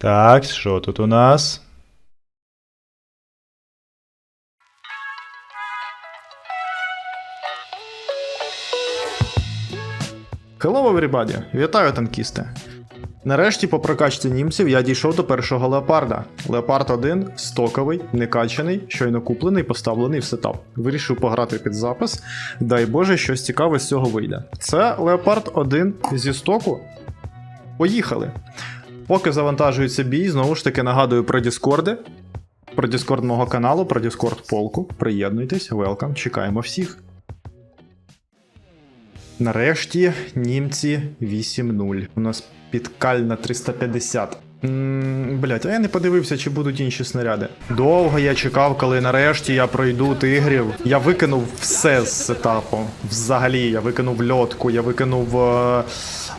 Так, що тут у нас? Hello everybody! Вітаю танкісти! Нарешті, по прокачці німців, я дійшов до першого леопарда. Леопард 1 стоковий, некачаний, щойно куплений, поставлений в сетап. Вирішив пограти під запис. Дай Боже, щось цікаве з цього вийде. Це Леопард 1 зі стоку. Поїхали! Поки завантажується бій, знову ж таки нагадую про Діскорди. Про Діскорд мого каналу, про Діскорд полку. Приєднуйтесь, велкам, чекаємо всіх. Нарешті німці 8-0. У нас підкальна 350. Блять, а я не подивився, чи будуть інші снаряди. Довго я чекав, коли нарешті я пройду тигрів. Я викинув все з сетапу. Взагалі, я викинув льотку, я викинув е,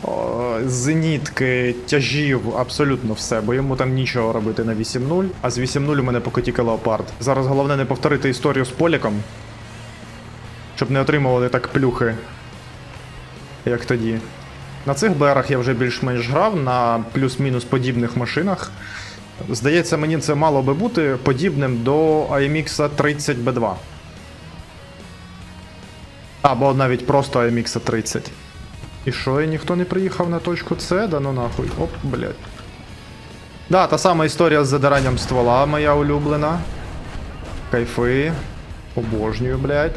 о, зенітки, тяжів, абсолютно все, бо йому там нічого робити на 8-0. А з 8-0 у мене поки тільки леопард. Зараз головне не повторити історію з поліком. Щоб не отримували так плюхи як тоді. На цих БРах я вже більш-менш грав на плюс-мінус подібних машинах. Здається, мені це мало би бути подібним до AMX 30B2. Або навіть просто AMX 30. І що, і ніхто не приїхав на точку С? Да ну нахуй. Оп, блядь. Да, та сама історія з задиранням ствола, моя улюблена. Кайфи. Обожнюю, блядь.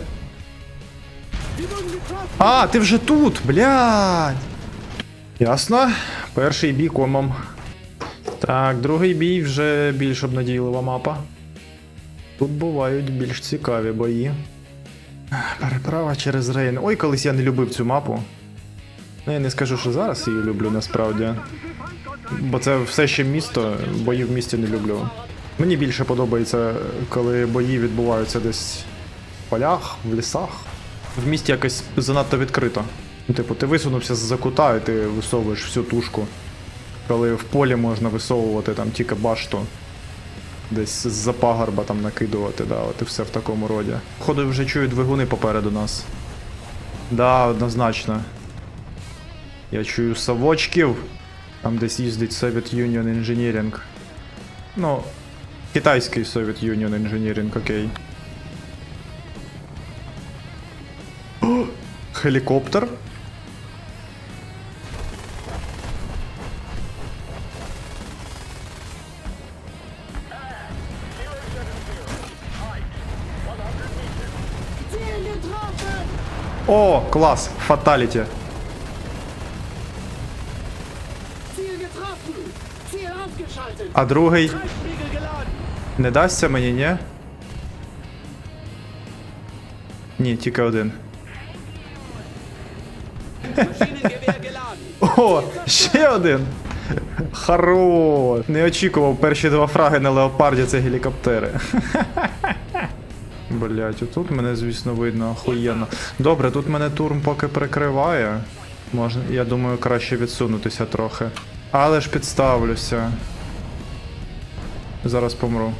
А, ти вже тут, блядь. Ясно. Перший бій комом. Так, другий бій вже більш обнадійлива мапа. Тут бувають більш цікаві бої. Переправа через Рейн. Ой, колись я не любив цю мапу. Ну, я не скажу, що зараз її люблю насправді. Бо це все ще місто, бої в місті не люблю. Мені більше подобається, коли бої відбуваються десь в полях, в лісах. В місті якось занадто відкрито. Ну, типу, ти висунувся з-за кута і ти висовуєш всю тушку. Коли в полі можна висовувати там тільки башту. Десь з-за пагорба там накидувати, да, от і все в такому роді. Походу вже чую двигуни попереду нас. Да, однозначно. Я чую совочків. Там десь їздить Soviet Union Engineering. Ну, китайський Soviet Union Engineering, окей. Хелікоптер. О, клас! Фаталіті. А другий не дасться мені, ні? Ні, тільки один. О, ще один. Хорош. Не очікував перші два фраги на леопарді це гелікоптери. Блять, отут мене, звісно, видно охуєнно. Добре, тут мене турм поки прикриває. Можна, я думаю, краще відсунутися трохи. Але ж підставлюся. Зараз помру.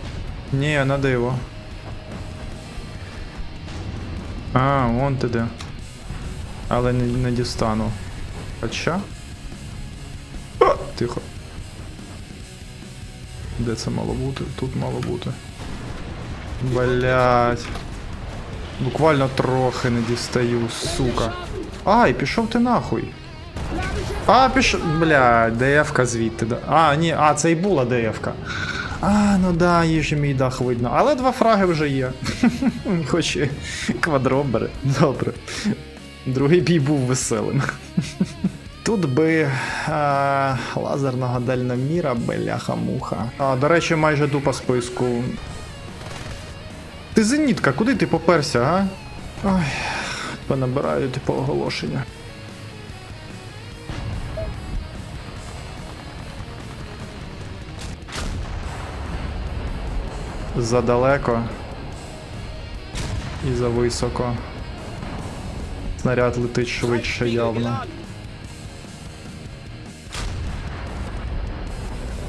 Ні, на диво. А, вон ти де. Але не, не дістану. Хоча. Тихо. Де це мало бути? Тут мало бути. Блять. Буквально трохи не дістаю, сука. Ай, пішов ти нахуй. А, пішов. Блядь, ДФ-ка звідти. А, ні, а, це і була ДФ-ка. А, ну да, їжі мій дах видно. Але два фраги вже є. Хоч і квадробери. Добре. Другий бій був веселим. Тут би а, лазерного дальноміра, бляха-муха. А, до речі, майже дупа списку. Ти зенітка, куди ти поперся, а? Ой, понабираю типу оголошення. Задалеко. І зависоко. Снаряд летить швидше явно.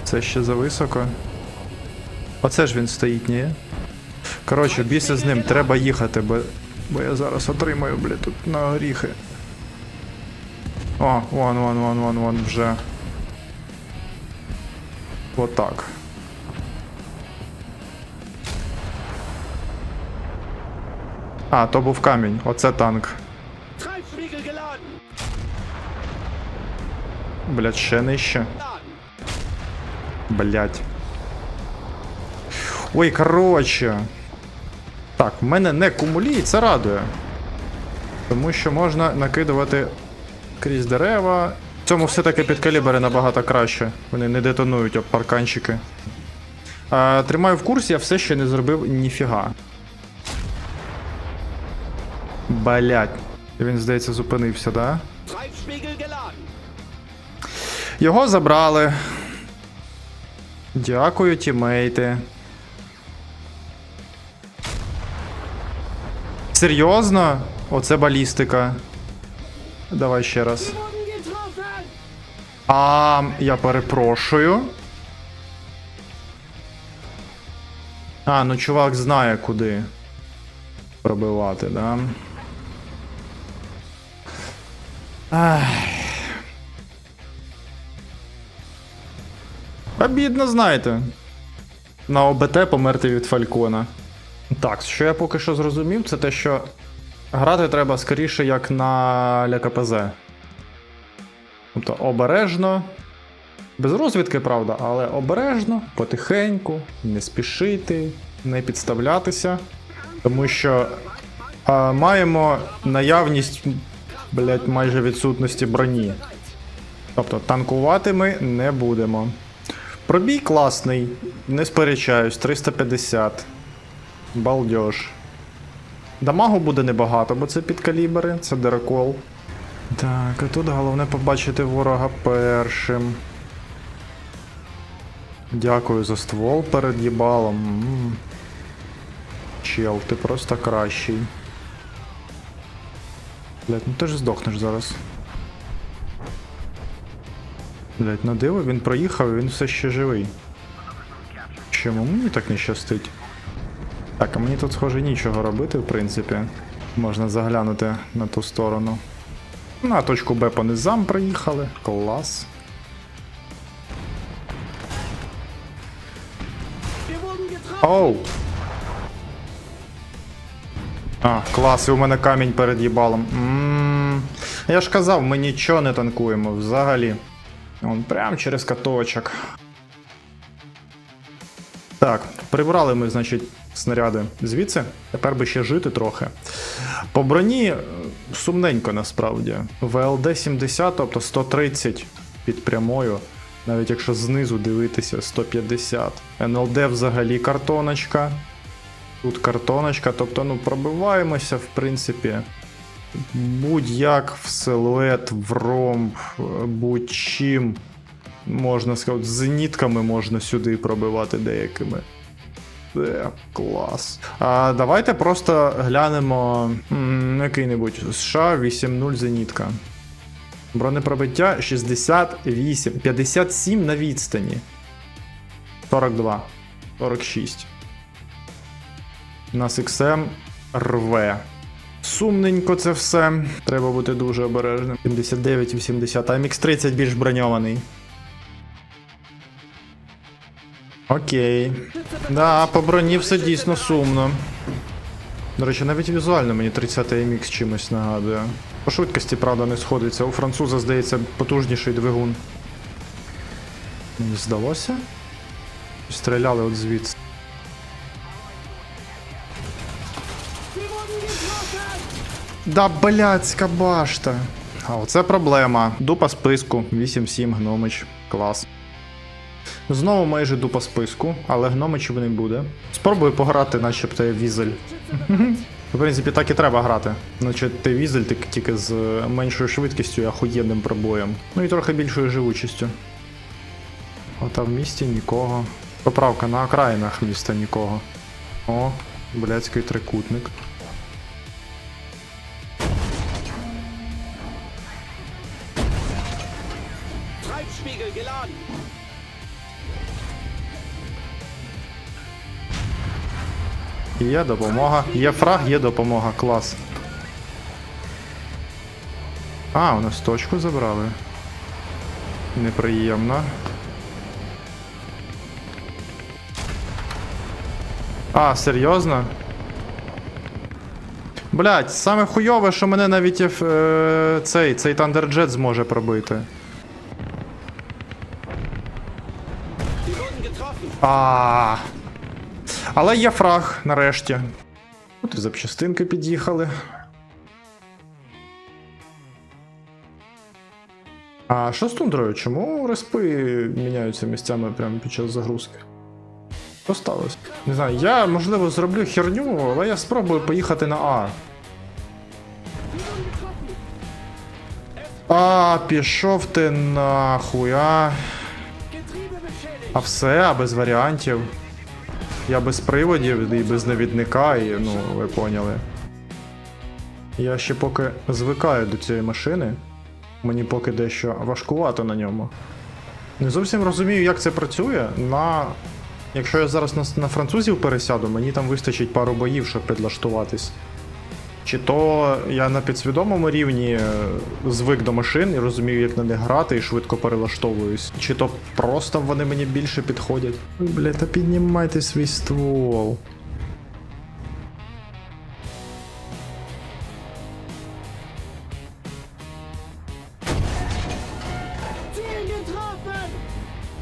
Це ще зависоко. Оце ж він стоїть, ні? Коротше, бійся з ним, треба їхати, бо, бо я зараз отримаю, блядь, тут на горіхи. О, вон, вон, вон, вон, вон вже. Отак. А, то був камінь, оце танк. Блять, ще нижче. Блять. Ой, короче. Так, в мене не кумулі, і це радує. Тому що можна накидувати крізь дерева. В цьому все-таки підкалібери набагато краще. Вони не детонують об парканчики. А, тримаю в курсі, я все ще не зробив ніфіга. Блять. Він, здається, зупинився, да? Його забрали. Дякую, тімейти. Серйозно? Оце балістика. Давай ще раз. А, я перепрошую. А, ну чувак знає куди пробивати, да? Ах. Обідно, знаєте. На ОБТ померти від Фалькона. Так, що я поки що зрозумів, це те, що грати треба скоріше як на ЛКПЗ. Тобто обережно. Без розвідки, правда, але обережно, потихеньку, не спішити, не підставлятися. Тому що а, маємо наявність, блять, майже відсутності броні. Тобто танкувати ми не будемо. Пробій класний, не сперечаюсь, 350. Балдеж. Дамагу буде небагато, бо це підкалібри, це дерекол. Так, а тут головне побачити ворога першим. Дякую за ствол перед їбалом. Чел, ти просто кращий. Блять, ну ти ж здохнеш зараз. Блять, на диво він проїхав і він все ще живий. Чому мені так не щастить? Так, а мені тут схоже нічого робити, в принципі. Можна заглянути на ту сторону. На точку Б по низам приїхали. Клас. Оу! А, клас, і у мене камінь перед їбалом. Ммм. Я ж казав, ми нічого не танкуємо взагалі. Он прям через каточок. Так, прибрали ми, значить, снаряди звідси. Тепер би ще жити трохи. По броні е, сумненько насправді. ВЛД 70, тобто 130 під прямою. Навіть якщо знизу дивитися 150. НЛД взагалі картоночка. Тут картоночка, тобто, ну, пробиваємося, в принципі. Будь-як в силует, в ромб, е, будь-чим. Можна сказати, з зенітками можна сюди пробивати деякими. Е, клас. А давайте просто глянемо який-небудь США 8.0 зенітка. Бронепробиття 68, 57 на відстані. 42, 46. У нас XM рве. Сумненько це все. Треба бути дуже обережним. 79 і 80, а MX30 більш броньований. Окей. Да, по броні все дійсно сумно. До речі, навіть візуально мені 30 MX чимось нагадує. По швидкості, правда, не сходиться. У француза, здається, потужніший двигун. Мені здалося? Стріляли от звідси. Да блядська башта. А оце проблема. Дупа списку. 8-7 гномич. Клас. Знову майже дупа списку, але гномичів не буде. Спробую пограти, начебто я візель. В принципі, так і треба грати. Значить, ти візель тільки- з меншою швидкістю і ахуєнним пробоєм. Ну і трохи більшою живучістю. А там в місті нікого. Поправка на окраїнах міста нікого. О, блядський трикутник. є допомога. Є фраг, є допомога, клас. А, у нас точку забрали. Неприємно. А, серйозно? Блять, саме хуйове, що мене навіть е, цей цей тандерджет зможе пробити. А. Але є фраг нарешті. От і запчастинки під'їхали. А що з тундрою? Чому респи міняються місцями прямо під час загрузки? Що сталося? Не знаю, я можливо зроблю херню, але я спробую поїхати на А. А, пішов ти нахуй, а. А все, а без варіантів. Я без приводів і без навідника, і ну, ви поняли. Я ще поки звикаю до цієї машини. Мені поки дещо важкувато на ньому. Не зовсім розумію, як це працює. На... Якщо я зараз на, на французів пересяду, мені там вистачить пару боїв, щоб підлаштуватись. Чи то я на підсвідомому рівні е, звик до машин і розумію, як на них грати, і швидко перелаштовуюсь. Чи то просто вони мені більше підходять. Бля, та піднімайте свій ствол.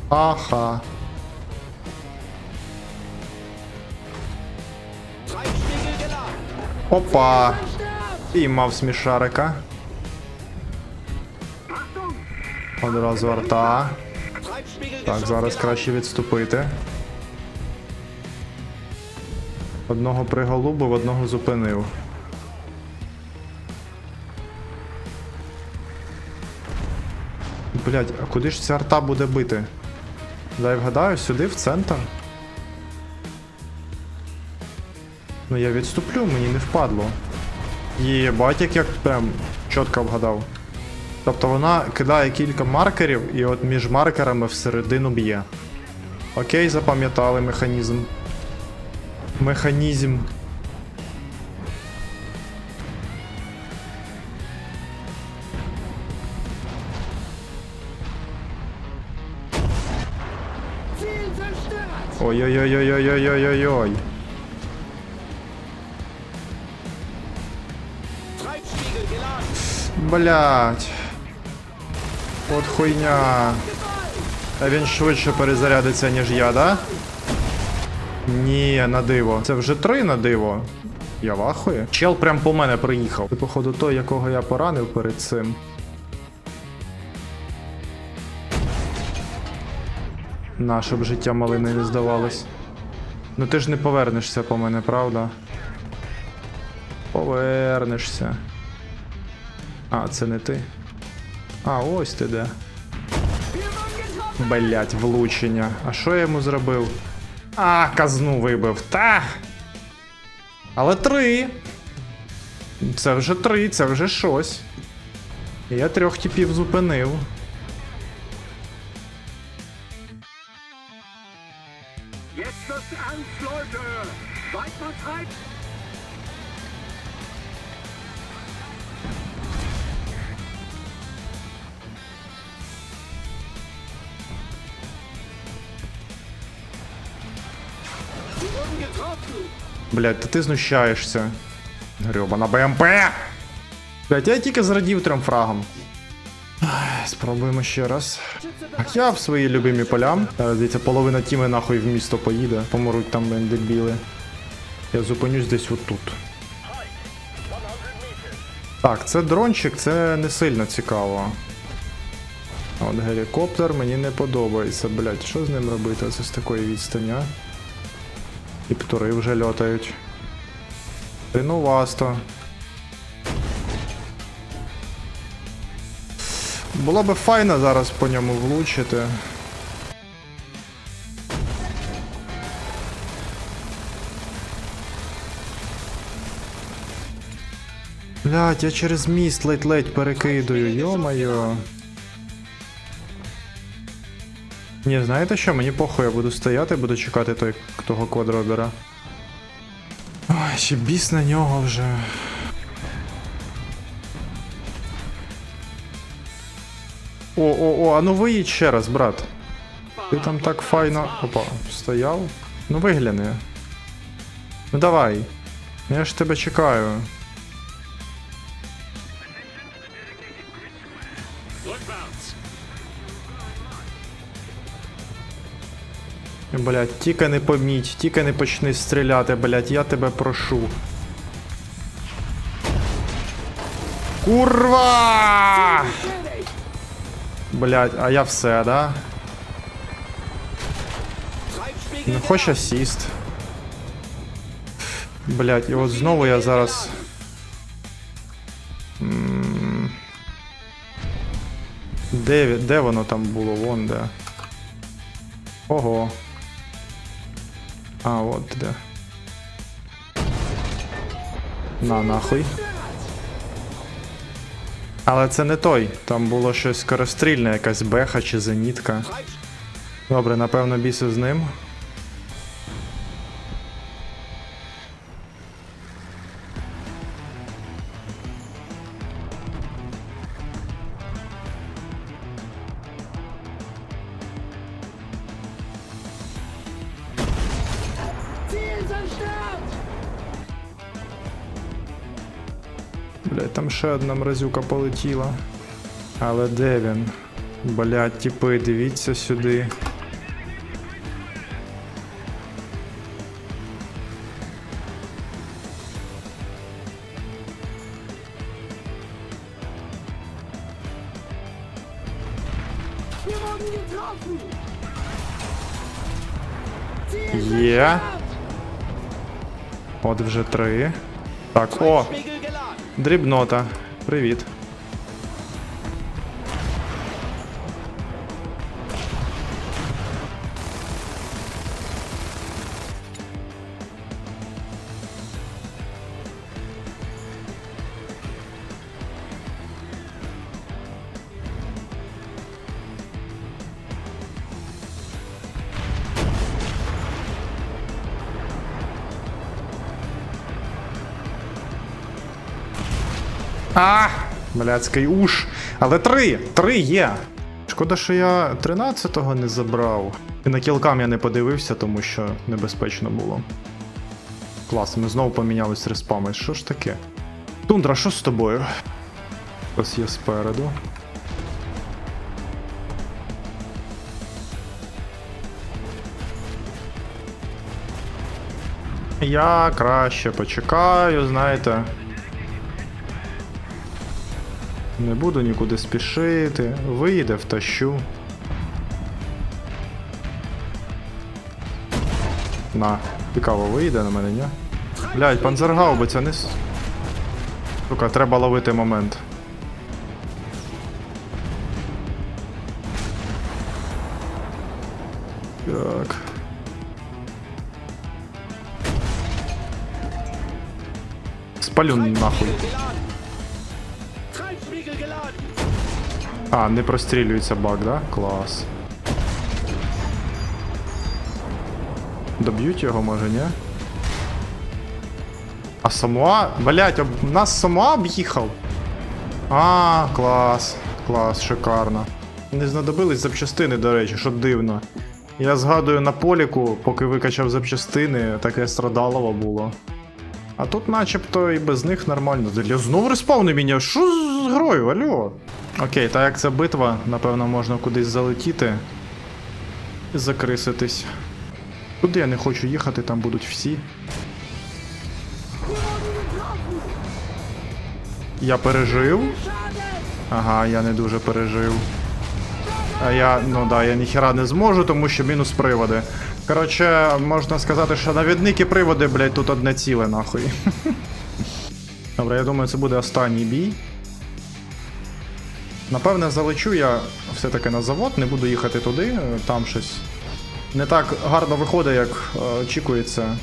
Аха. Опа. Zerstört. Піймав смішарика. Одразу арта. Так, зараз краще відступити. Одного приголубив, одного зупинив. Блять, а куди ж ця арта буде бити? Дай вгадаю, сюди, в центр. Ну я відступлю, мені не впадло. Єбать, як прям чітко вгадав. Тобто вона кидає кілька маркерів, і от між маркерами всередину б'є. Окей, запам'ятали механізм. Механізм. Ziel Блять. От хуйня. А він швидше перезарядиться, ніж я, да? Ні, на диво. Це вже три на диво. Я вахую. Чел прям по мене приїхав. Це, походу, той, якого я поранив перед цим. На, щоб життя малини не здавалось. Ну ти ж не повернешся по мене, правда? Повернешся. А, це не ти. А, ось ти де. Блять, влучення. А що я йому зробив? А, казну вибив. Та. Але три. Це вже три, це вже щось. Я трьох типів зупинив. Блять, та ти знущаєшся. Грьобана БМП! Блять, я тільки зрадів трьом фрагам. Спробуємо ще раз. Я в свої любимі поля. Дивіться, половина тіми нахуй в місто поїде. Помруть там дебіли. Я зупинюсь десь отут. Так, це дрончик, це не сильно цікаво. От гелікоптер мені не подобається, блять, що з ним робити? Це з такої відстані, а? І птури вже льотають. Ну вас то. Було би файно зараз по ньому влучити. Блять, я через міст ледь-ледь перекидую, йо-моє. Ні, знаєте що, мені похуй, я буду стояти, буду чекати той того квадробера. Ой, ще біс на нього вже. О, о, о, а ну виїдь ще раз, брат. Ти там так файно. Опа, стояв. Ну вигляни. Ну давай. Я ж тебе чекаю. Блять, тільки не поміть, тільки не почни стріляти, блять, я тебе прошу. Курва! Блять, а я все, да? Не хоч асіст. Блять, і от знову я зараз. Де, де воно там було? Вон де. Ого. А, от де. На нахуй. Але це не той. Там було щось скорострільне, якась беха чи зенітка. Добре, напевно, біси з ним. Там ще одна мразюка полетіла. Але де він? Блять, тіпи, дивіться сюди. Є. От вже три. Так, о! Дрібнота. Привіт. Блядський уш. Але три! Три є! Шкода, що я 13-го не забрав. І на кілкам я не подивився, тому що небезпечно було. Клас, ми знову помінялись респами. Що ж таке? Тундра, що з тобою? Ось є спереду. Я краще почекаю, знаєте. Не буду нікуди спішити. Вийде, втащу. На, цікаво, вийде на мене, ні? Блять, панзергаубиця не. Сука, треба ловити момент. Так. Спалю нахуй. А, не прострілюється баг, да? Клас. Доб'ють його, може, ні? А Самуа? Блять, об... нас Самуа об'їхав. А, клас. Клас, шикарно. Не знадобились запчастини, до речі, що дивно. Я згадую на поліку, поки викачав запчастини, таке страдалово було. А тут начебто і без них нормально. Я знову респав не міняв. Що з грою, алло? Окей, так як це битва, напевно, можна кудись залетіти і закриситись. Туди я не хочу їхати, там будуть всі. Я пережив. Ага, я не дуже пережив. А я, ну да, я ніхіра не зможу, тому що мінус приводи. Коротше, можна сказати, що навідники приводи, блядь, тут одне ціле, нахуй. Добре, я думаю, це буде останній бій. Напевне, залечу я все-таки на завод, не буду їхати туди, там щось не так гарно виходить, як е, очікується.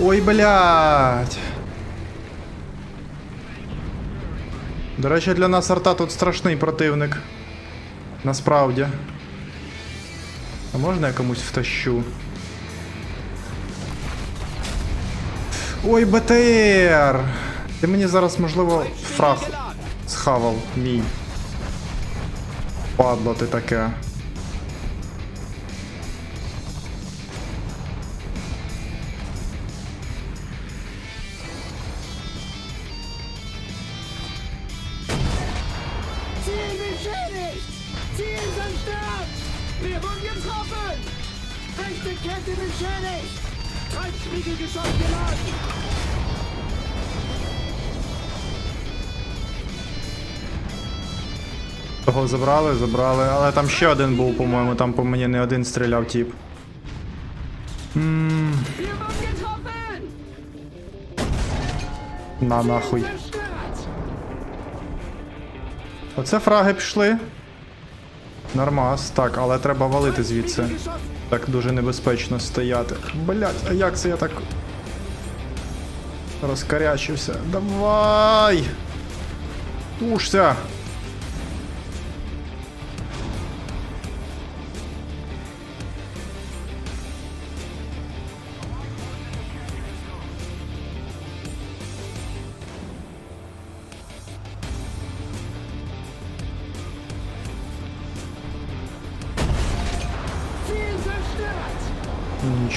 Ой, блядь. До речі, для нас арта тут страшний противник. Насправді. А можна я комусь втащу? Ой, БТР! Ти мені зараз, можливо, фраг схавав мій. Падло ти таке. Rechte Kette beschädigt! Treibspiegelgeschoss geladen! Того забрали, забрали, але там ще один був, по-моєму, там по мені не один стріляв тіп. Ммм, на нахуй. Оце фраги пішли. Нормас, так, але треба валити звідси. Так дуже небезпечно стояти. Блять, а як це я так. Розкарячився. Давай! Тушся!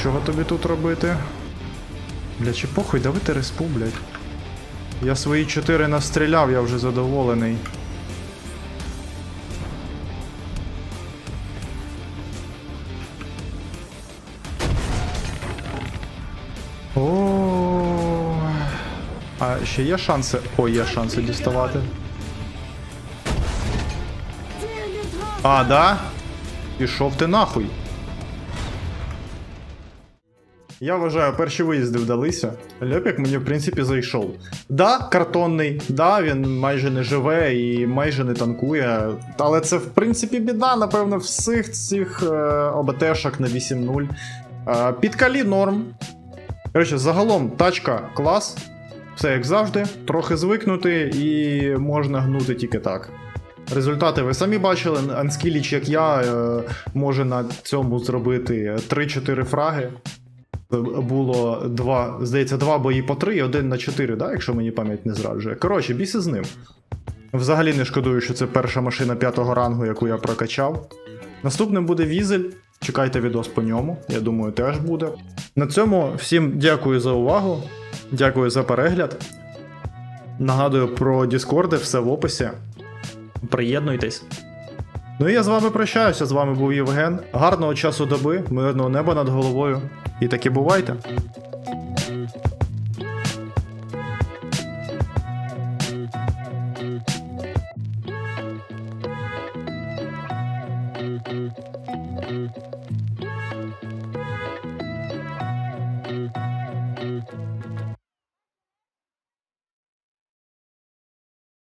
Нічого тобі тут робити. Бля, чи похуй, давити респу, блядь. Я свої чотири настріляв, я вже задоволений. О. А ще є шанси. О, є шанси діставати. А, да? Пішов ти нахуй. Я вважаю, перші виїзди вдалися. Льопік мені, в принципі, зайшов. Да, картонний, да, він майже не живе і майже не танкує. Але це, в принципі, біда, напевно, всіх цих е, ОБТшок на 8.0. Е, підкалі норм. Коротше, загалом тачка клас. Все як завжди, трохи звикнути і можна гнути тільки так. Результати ви самі бачили, Анскіліч, як я, е, може на цьому зробити 3-4 фраги. Було два, здається, два бої по 3 і один на 4, да, якщо мені пам'ять не зраджує. Коротше, біси з ним. Взагалі не шкодую, що це перша машина п'ятого рангу, яку я прокачав. Наступним буде Візель. Чекайте відос по ньому, я думаю, теж буде. На цьому всім дякую за увагу. Дякую за перегляд. Нагадую про Діскорди, все в описі. Приєднуйтесь. Ну і я з вами прощаюся. З вами був Євген. Гарного часу доби, мирного неба над головою. І таке бувайте.